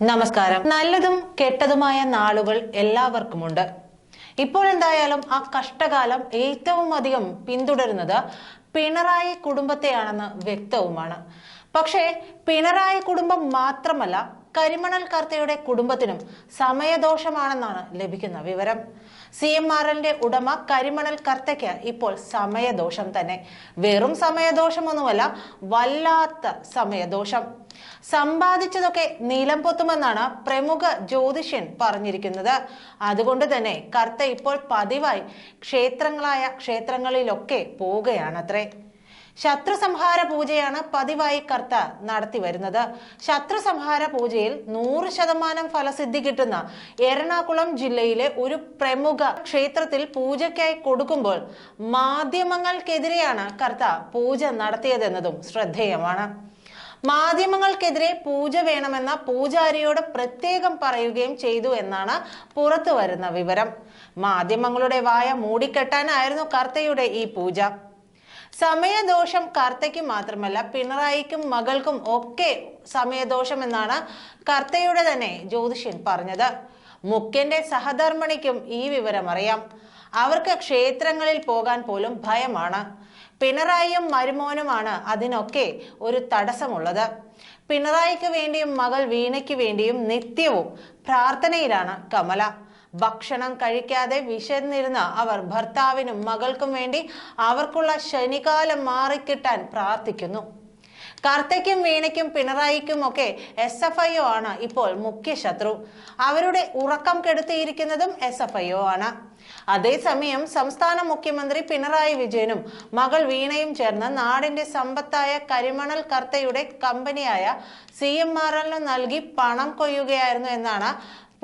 നമസ്കാരം. നല്ലതും കെട്ടതുമായ നാളുകൾ എല്ലാവർക്കുമുണ്ട്. ഇപ്പോൾ എന്തായാലും ആ കഷ്ടകാലം ഏറ്റവും അധികം പിന്തുടരുന്നത് പിണറായി കുടുംബത്തെയാണെന്ന് വ്യക്തവുമാണ്. പക്ഷേ പിണറായി കുടുംബം മാത്രമല്ല കരിമണൽ കർത്തയുടെ കുടുംബത്തിനും സമയദോഷമാണെന്നാണ് ലഭിക്കുന്ന വിവരം. സി എം ആർ എല്ലിന്റെ ഉടമ കരിമണൽ കർത്തയ്ക്ക് ഇപ്പോൾ സമയദോഷം തന്നെ. വെറും സമയദോഷമൊന്നുമല്ല വല്ലാത്ത സമയദോഷം. സമ്പാദിച്ചതൊക്കെ നീലം പൊത്തുമെന്നാണ് പ്രമുഖ ജ്യോതിഷ്യൻ പറഞ്ഞിരിക്കുന്നത്. അതുകൊണ്ട് തന്നെ കർത്ത ഇപ്പോൾ പതിവായി ക്ഷേത്രങ്ങളായ ക്ഷേത്രങ്ങളിലൊക്കെ പോവുകയാണത്രേ. ശത്രു സംഹാര പൂജയാണ് പതിവായി കർത്ത നടത്തി വരുന്നത്. ശത്രു സംഹാര പൂജയിൽ നൂറ് ശതമാനം ഫലസിദ്ധി കിട്ടുന്ന എറണാകുളം ജില്ലയിലെ ഒരു പ്രമുഖ ക്ഷേത്രത്തിൽ പൂജയ്ക്കായി കൊടുക്കുമ്പോൾ മാധ്യമങ്ങൾക്കെതിരെയാണ് കർത്ത പൂജ നടത്തിയതെന്നതും ശ്രദ്ധേയമാണ്. മാധ്യമങ്ങൾക്കെതിരെ പൂജ വേണമെന്ന പൂജാരിയോട് പ്രത്യേകം പറയുകയും ചെയ്തു എന്നാണ് പുറത്തു വരുന്ന വിവരം. മാധ്യമങ്ങളുടെ വായ മൂടിക്കെട്ടാനായിരുന്നു കർത്തയുടെ ഈ പൂജ. സമയദോഷം കർത്തയ്ക്ക് മാത്രമല്ല പിണറായിക്കും മകൾക്കും ഒക്കെ സമയദോഷം എന്നാണ് കർത്തയുടെ തന്നെ ജ്യോതിഷ്യൻ പറഞ്ഞത്. മുഖ്യന്റെ സഹധർമ്മിണിക്കും ഈ വിവരം അറിയാം അവർക്ക് ക്ഷേത്രങ്ങളിൽ പോകാൻ പോലും ഭയമാണ്. പിണറായിയും മരുമോനുമാണ് അതിനൊക്കെ ഒരു തടസ്സമുള്ളത്. പിണറായിക്ക് വേണ്ടിയും മകൾ വീണയ്ക്ക് വേണ്ടിയും നിത്യവും പ്രാർത്ഥനയിലാണ് കമല. ഭക്ഷണം കഴിക്കാതെ വിശന്നിരുന്ന അവർ ഭർത്താവിനും മകൾക്കും വേണ്ടി അവർക്കുള്ള ശനികാലം മാറിക്കിട്ടാൻ പ്രാർത്ഥിക്കുന്നു. കാർത്തയ്ക്കും വീണയ്ക്കും പിണറായിക്കും ഒക്കെ എസ് എഫ് ഐ ഒ ആണ് ഇപ്പോൾ മുഖ്യ ശത്രു. അവരുടെ ഉറക്കം കെടുത്തിയിരിക്കുന്നതും എസ് എഫ് ഐ ഒ ആണ്. അതേസമയം സംസ്ഥാന മുഖ്യമന്ത്രി പിണറായി വിജയനും മകൾ വീണയും ചേർന്ന് നാടിന്റെ സമ്പത്തായ കരിമണൽ കർത്തയുടെ കമ്പനിയായ സി എം ആർ എല്ലിന് നൽകി പണം കൊയ്യുകയായിരുന്നു എന്നാണ്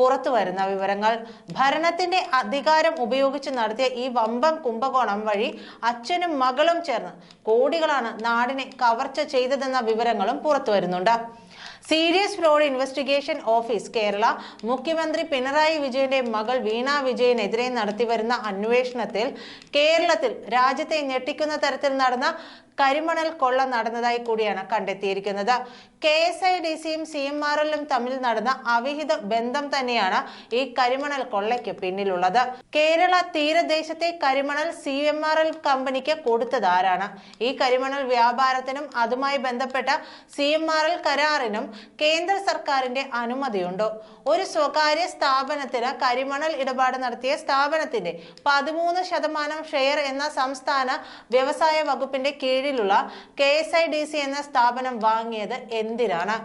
പുറത്തു വരുന്ന വിവരങ്ങൾ. ഭരണത്തിന്റെ അധികാരം ഉപയോഗിച്ച് നടത്തിയ ഈ വമ്പം കുംഭകോണം വഴി അച്ഛനും മകളും ചേർന്ന് കോടികളാണ് നാടിനെ കവർച്ച ചെയ്തതെന്ന വിവരങ്ങളും പുറത്തു വരുന്നുണ്ട്. Serious fraud investigation office Kerala. മുഖ്യമന്ത്രി പിണറായി വിജയന്റെ മകൾ വീണ വിജയനെതിരെ നടത്തിവരുന്ന അന്വേഷണത്തിൽ കേരളത്തിൽ രാജ്യത്തെ ഞെട്ടിക്കുന്ന തരത്തിൽ നടന്ന കരിമണൽ കൊള്ള നടന്നതായി കൂടിയാണ് കണ്ടെത്തിയിരിക്കുന്നത്. കെ എസ് ഐ ഡി സിയും സി എം ആർ എല്ലും തമ്മിൽ നടന്ന അവിഹിത ബന്ധം തന്നെയാണ് ഈ കരിമണൽ കൊള്ളയ്ക്ക് പിന്നിലുള്ളത്. കേരള തീരദേശത്തെ കരിമണൽ സി എം ആർ എൽ കമ്പനിക്ക് കൊടുത്തതാരാണ് ഈ കരിമണൽ വ്യാപാരത്തിനും അതുമായി ബന്ധപ്പെട്ട സി എം ആർ എൽ കരാറിനും കേന്ദ്ര സർക്കാരിന്റെ അനുമതിയുണ്ടോ. ഒരു സ്വകാര്യ സ്ഥാപനത്തിന് കരിമണൽ ഇടപാട് നടത്തിയ സ്ഥാപനത്തിന്റെ പതിമൂന്ന് ശതമാനം ഷെയർ എന്ന സംസ്ഥാന വ്യവസായ വകുപ്പിന്റെ കീഴിലുള്ള കെ എന്ന സ്ഥാപനം വാങ്ങിയത് എന്തിനാണ്?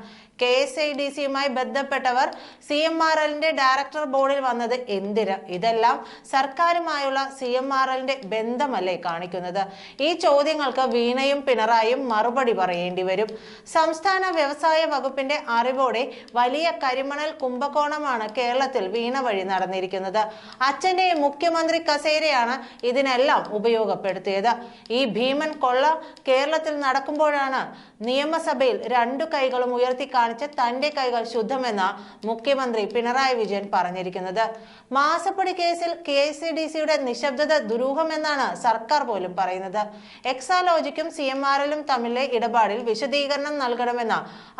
കെ എസ് ഐ ഡി സിയുമായി ബന്ധപ്പെട്ടവർ സി എം ആർ എല്ലിന്റെ ഡയറക്ടർ ബോർഡിൽ വന്നത് എന്തിന്? ഇതെല്ലാം സർക്കാരുമായുള്ള സി എം ആർ എല്ലിന്റെ ബന്ധമല്ലേ കാണിക്കുന്നത്? ഈ ചോദ്യങ്ങൾക്ക് വീണയും പിണറായും മറുപടി പറയേണ്ടി വരും. സംസ്ഥാന വ്യവസായ വകുപ്പിന്റെ അറിവോടെ വലിയ കരിമണൽ കുംഭകോണമാണ് കേരളത്തിൽ വീണ വഴി നടന്നിരിക്കുന്നത്. അച്ഛന്റെ മുഖ്യമന്ത്രി കസേരയാണ് ഇതിനെല്ലാം ഉപയോഗപ്പെടുത്തിയത്. ഈ ഭീമൻ കൊള്ള കേരളത്തിൽ നടക്കുമ്പോഴാണ് നിയമസഭയിൽ രണ്ടു കൈകളും ഉയർത്തി കാണിച്ച് തന്റെ കൈകൾ ശുദ്ധമെന്ന മുഖ്യമന്ത്രി പിണറായി വിജയൻ പറഞ്ഞിരിക്കുന്നത്. മാസപ്പടി കേസിൽ കെ ഡി സിയുടെ നിശബ്ദത ദുരൂഹമെന്നാണ് സർക്കാർ പോലും പറയുന്നത്. എക്സാലോജിക്കും സി എം ആർ എല്ലും തമ്മിലെ ഇടപാടിൽ വിശദീകരണം നൽകണമെന്ന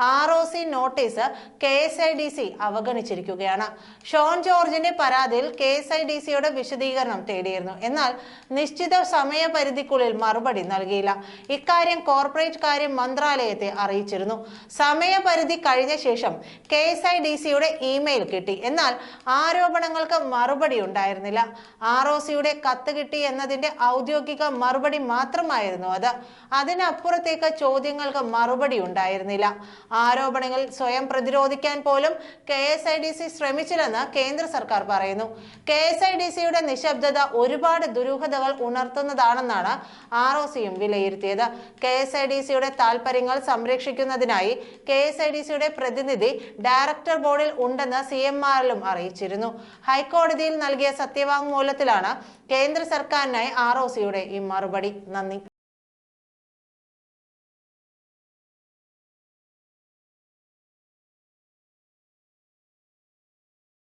R O C notice K S I D C അവഗണിച്ചിരിക്കുകയാണ്. Shone ജോർജിന്റെ പരാതിയിൽ കെ എസ് ഐ ഡി സിയുടെ വിശദീകരണം തേടിയിരുന്നു. എന്നാൽ നിശ്ചിത സമയപരിധിക്കുള്ളിൽ മറുപടി നൽകിയില്ല. ഇക്കാര്യം കോർപ്പറേറ്റ് കാര്യ മന്ത്രാലയത്തെ അറിയിച്ചിരുന്നു. സമയപരിധി കഴിഞ്ഞ ശേഷം കെ എസ് ഐ ഡി സിയുടെ ഇമെയിൽ കിട്ടി. എന്നാൽ ആരോപണങ്ങൾക്ക് മറുപടി ഉണ്ടായിരുന്നില്ല. ആർ ഒ സിയുടെ കത്ത് കിട്ടി എന്നതിന്റെ ഔദ്യോഗിക മറുപടി മാത്രമായിരുന്നു അത്. അതിനപ്പുറത്തേക്ക് ചോദ്യങ്ങൾക്ക് മറുപടി ഉണ്ടായിരുന്നില്ല. ആരോപണങ്ങൾ സ്വയം പ്രതിരോധിക്കാൻ പോലും K S I D C ശ്രമിച്ചില്ലെന്ന് കേന്ദ്ര സർക്കാർ പറയുന്നു. കെ എസ് ഐ ഡി സിയുടെ നിശബ്ദത ഒരുപാട് ദുരൂഹതകൾ ഉണർത്തുന്നതാണെന്നാണ് ആർ ഒ സിയും വിലയിരുത്തിയത്. കെ എസ് ഐ ഡി സിയുടെ താൽപര്യങ്ങൾ സംരക്ഷിക്കുന്നതിനായി കെ എസ് ഐ ഡി സിയുടെ പ്രതിനിധി ഡയറക്ടർ ബോർഡിൽ ഉണ്ടെന്ന് സി എം ആറിലും അറിയിച്ചിരുന്നു. ഹൈക്കോടതിയിൽ നൽകിയ സത്യവാങ്മൂലത്തിലാണ് കേന്ദ്ര സർക്കാരിനായി ആർ ഒ സിയുടെ ഈ മറുപടി. നന്ദി.